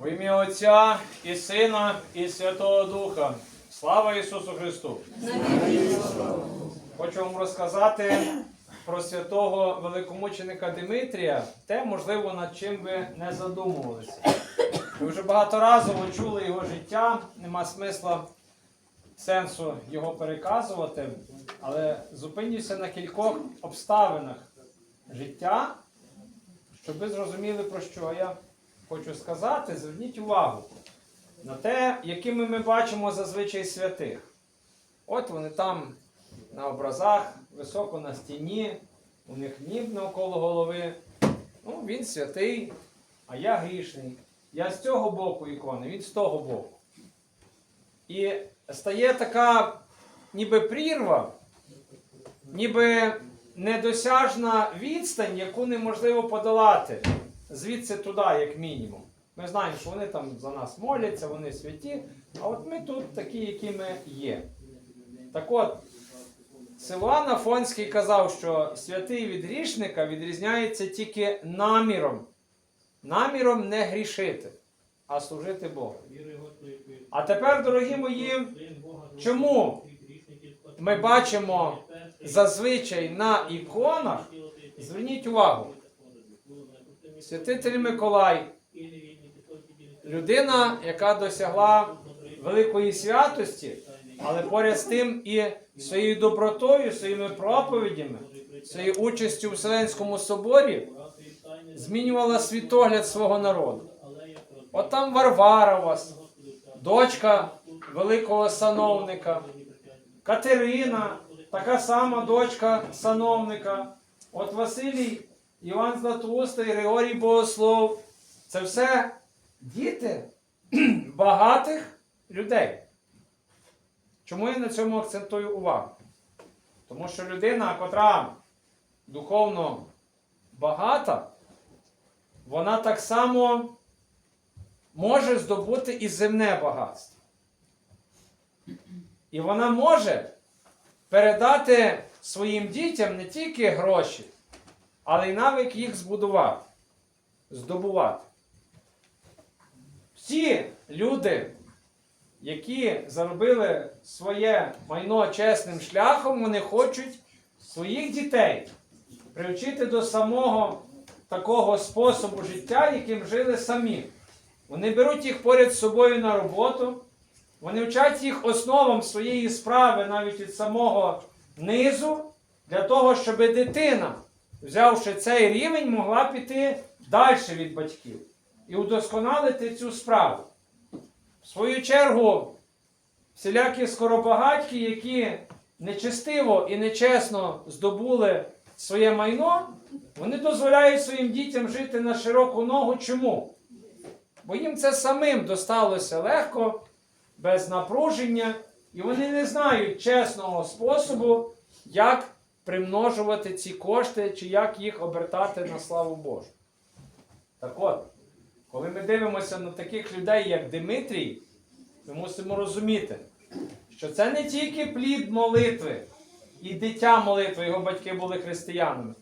В ім'я Отця і Сина, і Святого Духа. Слава Ісусу Христу! Хочу вам розказати про святого великомученика Димитрія, те, можливо, над чим ви не задумувалися. Ви вже багаторазово чули його життя, нема смисла сенсу його переказувати, але зупинюся на кількох обставинах життя, щоб ви зрозуміли, про що я хочу сказати. Зверніть увагу на те, якими ми бачимо зазвичай святих. От вони там на образах, високо на стіні, у них ніб навколо голови. Ну, він святий, а я грішний. Я з цього боку ікони, він з того боку. І стає така ніби прірва, ніби недосяжна відстань, яку неможливо подолати звідси туди, як мінімум. Ми знаємо, що вони там за нас моляться, вони святі, а от ми тут такі, які ми є. Так от, Силуан Афонський казав, що святий від грішника відрізняється тільки наміром. Наміром не грішити, а служити Богу. А тепер, дорогі мої, чому ми бачимо зазвичай на іконах, зверніть увагу, святитель Миколай, людина, яка досягла великої святості, але поряд з тим і своєю добротою, своїми проповідями, своєю участю в Вселенському соборі змінювала світогляд свого народу. От там Варвара у вас, дочка великого сановника, Катерина, така сама дочка сановника. От Василій, Іван Златоуста Григорій Богослов. Це все діти багатих людей. Чому я на цьому акцентую увагу? Тому що людина, котра духовно багата, вона так само може здобути і земне багатство. І вона може передати своїм дітям не тільки гроші, але й навик їх збудувати, здобувати. Всі люди, які заробили своє майно чесним шляхом, вони хочуть своїх дітей приучити до самого такого способу життя, яким жили самі. Вони беруть їх поряд з собою на роботу, вони вчать їх основам своєї справи навіть від самого низу, для того, щоб дитина, взявши цей рівень, могла піти далі від батьків і удосконалити цю справу. В свою чергу, всілякі скоробагатьки, які нечестиво і нечесно здобули своє майно, вони дозволяють своїм дітям жити на широку ногу. Чому? Бо їм це самим досталося легко, без напруження, і вони не знають чесного способу, як примножувати ці кошти чи як їх обертати на славу Божу. Так от, коли ми дивимося на таких людей, як Димитрій, ми мусимо розуміти, що це не тільки плід молитви і дитя молитви, його батьки були християнами,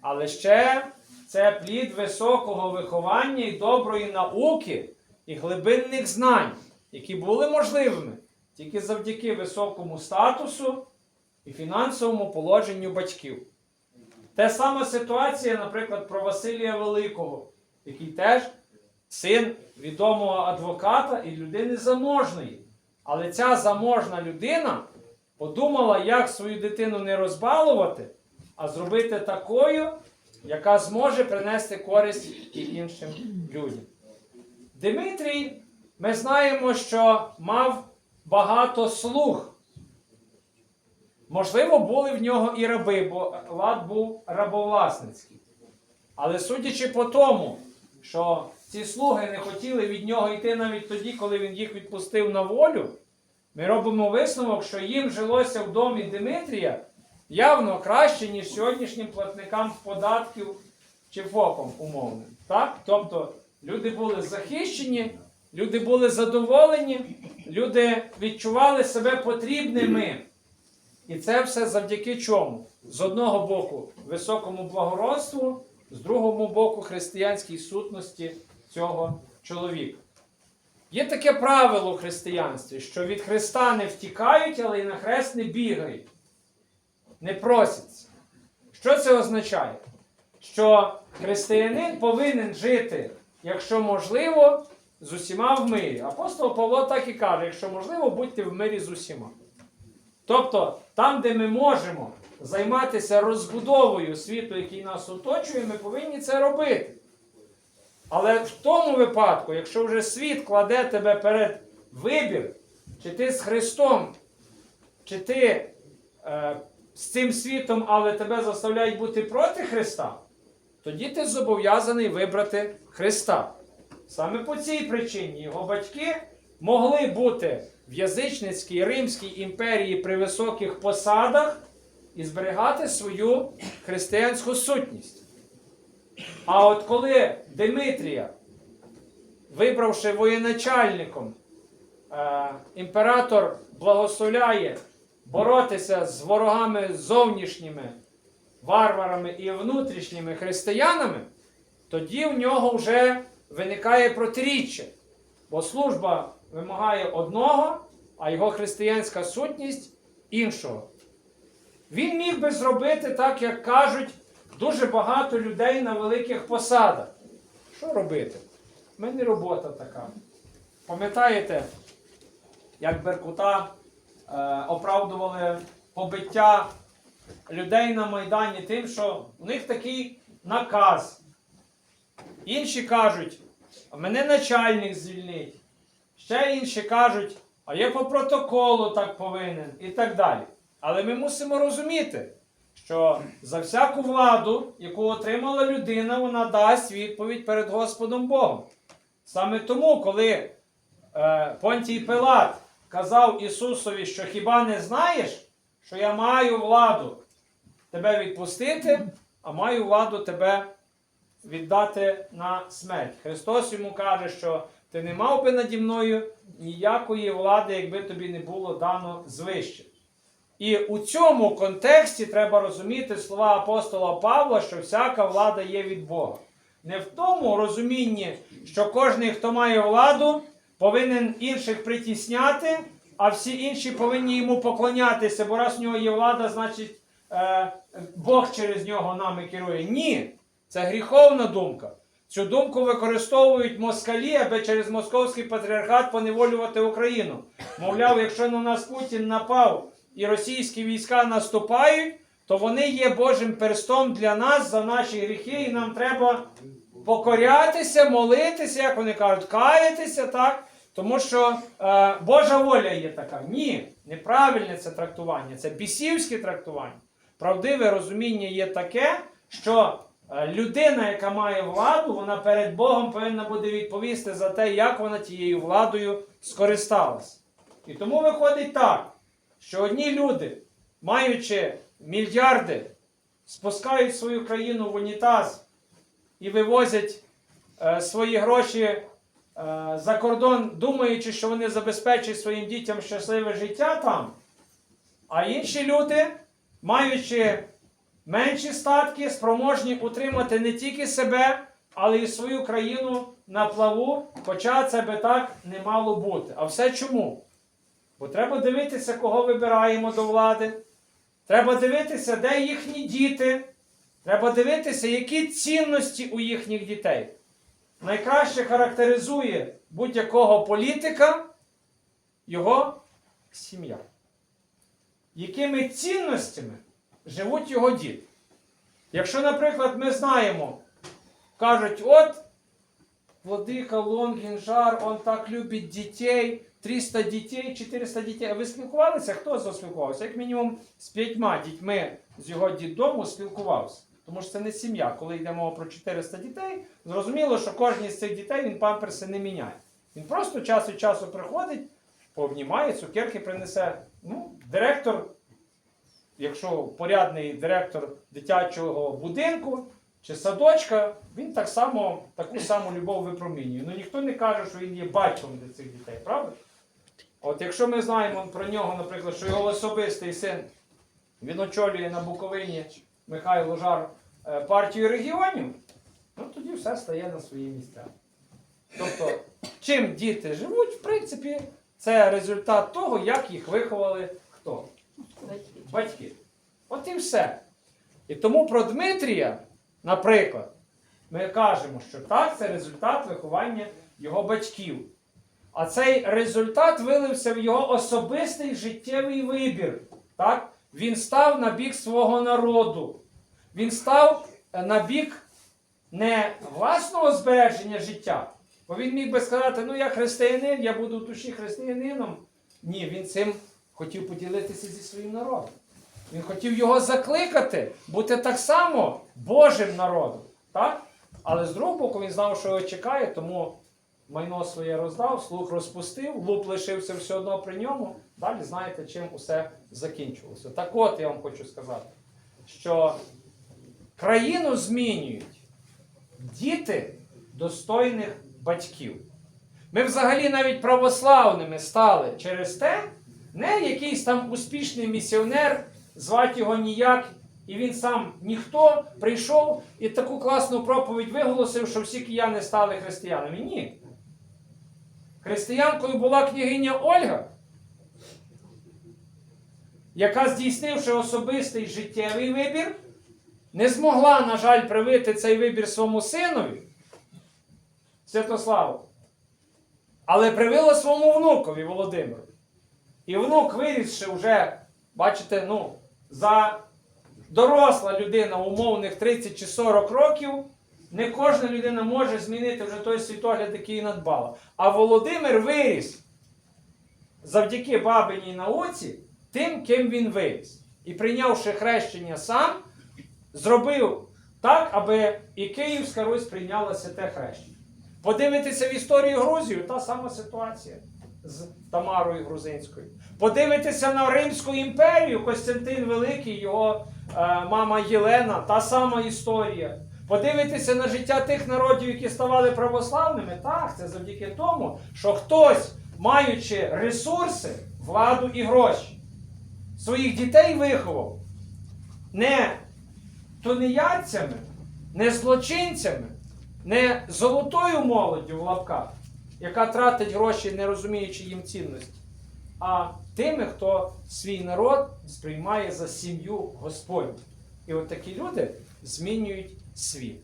але ще це плід високого виховання і доброї науки і глибинних знань, які були можливими тільки завдяки високому статусу і фінансовому положенню батьків. Те сама ситуація, наприклад, про Василія Великого, який теж син відомого адвоката і людини заможної. Але ця заможна людина подумала, як свою дитину не розбалувати, а зробити такою, яка зможе принести користь і іншим людям. Димитрій, ми знаємо, що мав багато слуг. Можливо, були в нього і раби, бо лад був рабовласницький. Але судячи по тому, що ці слуги не хотіли від нього йти навіть тоді, коли він їх відпустив на волю, ми робимо висновок, що їм жилося в домі Димитрія явно краще, ніж сьогоднішнім платникам податків чи ФОПам умовним. Так? Тобто люди були захищені, люди були задоволені, люди відчували себе потрібними. І це все завдяки чому? З одного боку, високому благородству, з другого боку, християнській сутності цього чоловіка. Є таке правило у християнстві, що від Христа не втікають, але й на хрест не бігають, не просяться. Що це означає? Що християнин повинен жити, якщо можливо, з усіма в мирі. Апостол Павло так і каже: якщо можливо, будьте в мирі з усіма. Тобто, там, де ми можемо займатися розбудовою світу, який нас оточує, ми повинні це робити. Але в тому випадку, якщо вже світ кладе тебе перед вибір, чи ти з Христом, чи ти е, з цим світом, але тебе заставляють бути проти Христа, тоді ти зобов'язаний вибрати Христа. Саме по цій причині його батьки могли бути в язичницькій Римській імперії при високих посадах і зберігати свою християнську сутність. А от коли Димитрія, вибравши воєначальником, е, імператор благословляє боротися з ворогами зовнішніми, варварами і внутрішніми християнами, тоді в нього вже виникає протиріччя. Бо служба вимагає одного, а його християнська сутність іншого. Він міг би зробити так, як кажуть дуже багато людей на великих посадах. Що робити? У мене робота така. Пам'ятаєте, як Беркута е, оправдували побиття людей на Майдані тим, що у них такий наказ. Інші кажуть, мене начальник звільнить. Ще інші кажуть, а я по протоколу так повинен і так далі. Але ми мусимо розуміти, що за всяку владу, яку отримала людина, вона дасть відповідь перед Господом Богом. Саме тому, коли е, Понтій Пилат казав Ісусові, що хіба не знаєш, що я маю владу тебе відпустити, а маю владу тебе віддати на смерть. Христос йому каже, що ти не мав би наді мною ніякої влади, якби тобі не було дано звище. І у цьому контексті треба розуміти слова апостола Павла, що всяка влада є від Бога. Не в тому розумінні, що кожен, хто має владу, повинен інших притісняти, а всі інші повинні йому поклонятися, бо раз в нього є влада, значить е, Бог через нього нами керує. Ні, це гріховна думка. Цю думку використовують москалі, аби через московський патріархат поневолювати Україну. Мовляв, якщо на нас Путін напав і російські війська наступають, то вони є Божим перстом для нас за наші гріхи, і нам треба покорятися, молитися, як вони кажуть, каятися, так? Тому що е, Божа воля є така. Ні, неправильне це трактування, це бісівське трактування. Правдиве розуміння є таке, що людина, яка має владу, вона перед Богом повинна буде відповісти за те, як вона тією владою скористалась. І тому виходить так, що одні люди, маючи мільярди, спускають свою країну в унітаз і вивозять е, свої гроші е, за кордон, думаючи, що вони забезпечать своїм дітям щасливе життя там. А інші люди, маючи менші статки, спроможні утримати не тільки себе, але й свою країну на плаву, хоча це би так не мало бути. А все чому? Бо треба дивитися, кого вибираємо до влади. Треба дивитися, де їхні діти. Треба дивитися, які цінності у їхніх дітей. Найкраще характеризує будь-якого політика його сім'я. Якими цінностями живуть його діти? Якщо, наприклад, ми знаємо, кажуть, от Владика Лонгінжар, он так любить дітей, 300 дітей, 400 дітей. А ви спілкувалися? Хто з вас спілкувався? Як мінімум з п'ятьма дітьми з його дідому спілкувався. Тому що це не сім'я. Коли йде мова про 400 дітей, зрозуміло, що кожен з цих дітей він памперси не міняє. Він просто час від часу приходить, пообнімає, цукерки принесе. Ну, директор, якщо порядний директор дитячого будинку чи садочка, він так само таку саму любов випромінює. Ну ніхто не каже, що він є батьком для цих дітей, правда? От якщо ми знаємо про нього, наприклад, що його особистий син він очолює на Буковині Михайло Жар е, партію регіонів, ну тоді все стає на свої місця. Тобто, чим діти живуть, в принципі, це результат того, як їх виховали хто? Батьки. От і все. І тому про Дмитрія, наприклад, ми кажемо, що так, це результат виховання його батьків. А цей результат вилився в його особистий життєвий вибір. Так? Він став на бік свого народу. Він став е, на бік не власного збереження життя. Бо він міг би сказати, ну я християнин, я буду в душі християнином. Ні, він цим хотів поділитися зі своїм народом. Він хотів його закликати, бути так само Божим народом. Так? Але з другого боку, він знав, що його чекає, тому майно своє роздав, слух розпустив, луп лишився все одно при ньому. Далі знаєте, чим усе закінчилося. Так от я вам хочу сказати, що країну змінюють діти достойних батьків. Ми взагалі навіть православними стали через те, не якийсь там успішний місіонер, звати його ніяк, і він сам ніхто прийшов і таку класну проповідь виголосив, що всі кияни стали християнами. Ні. Християнкою була княгиня Ольга, яка, здійснивши особистий життєвий вибір, не змогла, на жаль, привити цей вибір своєму синові, Святославу, але привила своєму внукові Володимиру. І внук, вирісши вже, бачите, ну, за доросла людина умовних 30 чи 40 років, не кожна людина може змінити вже той світогляд, який надбала. А Володимир виріс завдяки бабиній науці тим, ким він виріс. І прийнявши хрещення сам, зробив так, аби і Київська Русь прийняла святе хрещення. Подивитися в історію Грузію, та сама ситуація з Тамарою Грузинською. Подивитися на Римську імперію, Костянтин Великий, його е, мама Єлена, та сама історія. Подивитися на життя тих народів, які ставали православними, так, це завдяки тому, що хтось, маючи ресурси, владу і гроші, своїх дітей виховав не тунеядцями, не злочинцями, не золотою молоддю в лапках, яка тратить гроші, не розуміючи їм цінності, а тими, хто свій народ сприймає за сім'ю Господню. І от такі люди змінюють світ.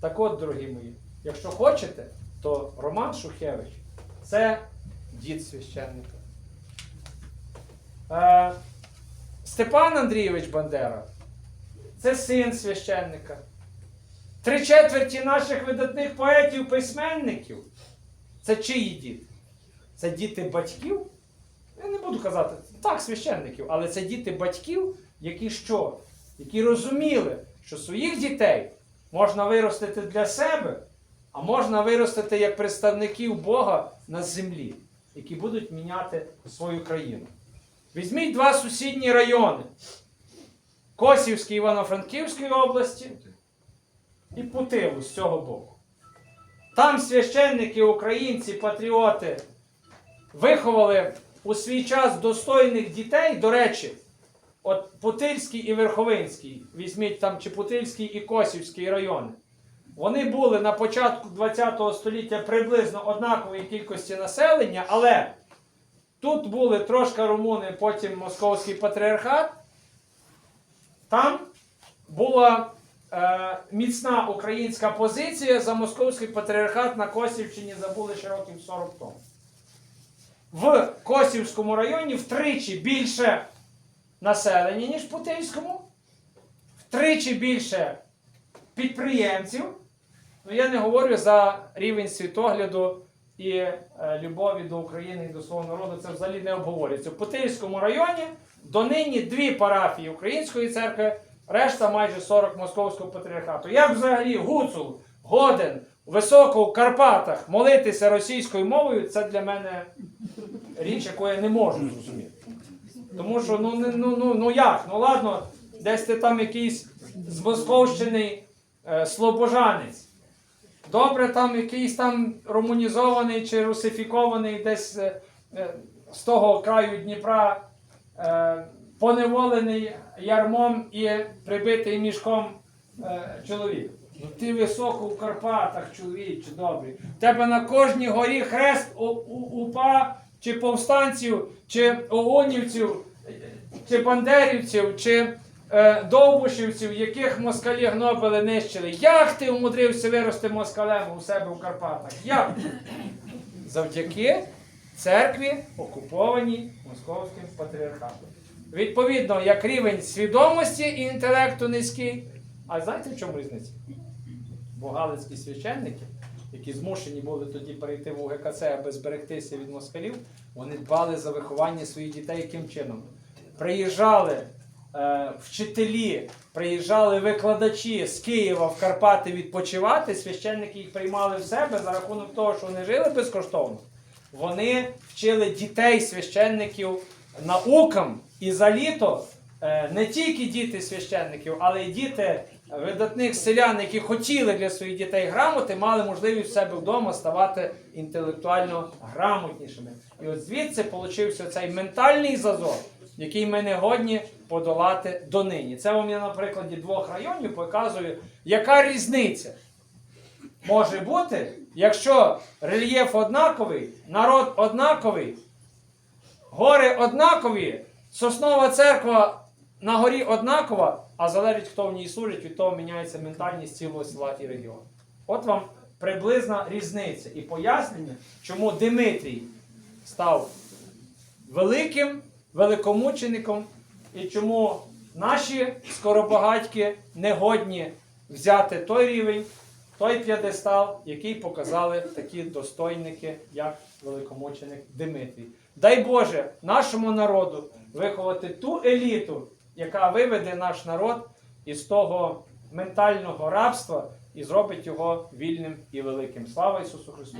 Так от, дорогі мої, якщо хочете, то Роман Шухевич це дід священника. Е, Степан Андрійович Бандера це син священника. Три четверті наших видатних поетів, письменників це чиї діти? Це діти батьків. Я не буду казати, так, священників, але це діти батьків, які що? Які розуміли, що своїх дітей можна виростити для себе, а можна виростити як представників Бога на землі, які будуть міняти свою країну. Візьміть два сусідні райони. Косівській Івано-Франківської області і Путиву з цього боку. Там священники, українці, патріоти виховали у свій час достойних дітей, до речі, от Путильський і Верховинський, візьміть там чи Путильський і Косівський райони. Вони були на початку ХХ століття приблизно однакової кількості населення, але тут були трошки румуни, потім Московський патріархат. Там була міцна українська позиція за московський патріархат на Косівщині забули ще років 40 тому. В Косівському районі втричі більше населення, ніж в Путильському, втричі більше підприємців. Ну, я не говорю за рівень світогляду і е, любові до України і до свого народу. Це взагалі не обговорюється. В Путильському районі донині дві парафії Української церкви, решта майже 40 Московського патріархату. Як взагалі гуцул годен високо в Карпатах молитися російською мовою, це для мене річ, яку я не можу зрозуміти. Тому що, ну, ну, ну, ну як? Ну ладно, десь ти там якийсь з Московщини е, слобожанець. Добре, там якийсь там романізований чи русифікований десь е, е, з того краю Дніпра, е, поневолений ярмом і прибитий мішком е, чоловік. Ну ти високо в Карпатах, чоловіче, добрий. В тебе на кожній горі хрест у, у, упа, чи повстанців, чи оонівців, чи бандерівців, чи е, довбушівців, яких москалі гнобили, нищили. Як ти умудрився вирости москалем у себе в Карпатах? Як? Завдяки церкві, окупованій московським патріархатом. Відповідно, як рівень свідомості і інтелекту низький. А знаєте, в чому різниця? Бо галицькі священники, які змушені були тоді перейти в УГКЦ, аби зберегтися від москалів, вони дбали за виховання своїх дітей яким чином? Приїжджали е, вчителі, приїжджали викладачі з Києва в Карпати відпочивати, священники їх приймали в себе за рахунок того, що вони жили безкоштовно. Вони вчили дітей священників наукам і за літо е, не тільки діти священників, але й діти видатних селян, які хотіли для своїх дітей грамоти, мали можливість в себе вдома ставати інтелектуально грамотнішими. І от звідси получився цей ментальний зазор, який ми не годні подолати донині. Це вам я на прикладі двох районів показую, яка різниця може бути, якщо рельєф однаковий, народ однаковий, гори однакові, соснова церква на горі однакова, а залежить, хто в ній служить, від того міняється ментальність цілого села і регіону. От вам приблизна різниця і пояснення, чому Димитрій став великим великомучеником і чому наші скоробагатьки не годні взяти той рівень, той п'єдестал, який показали такі достойники, як великомученик Димитрій. Дай Боже нашому народу виховати ту еліту, яка виведе наш народ із того ментального рабства і зробить його вільним і великим. Слава Ісусу Христу!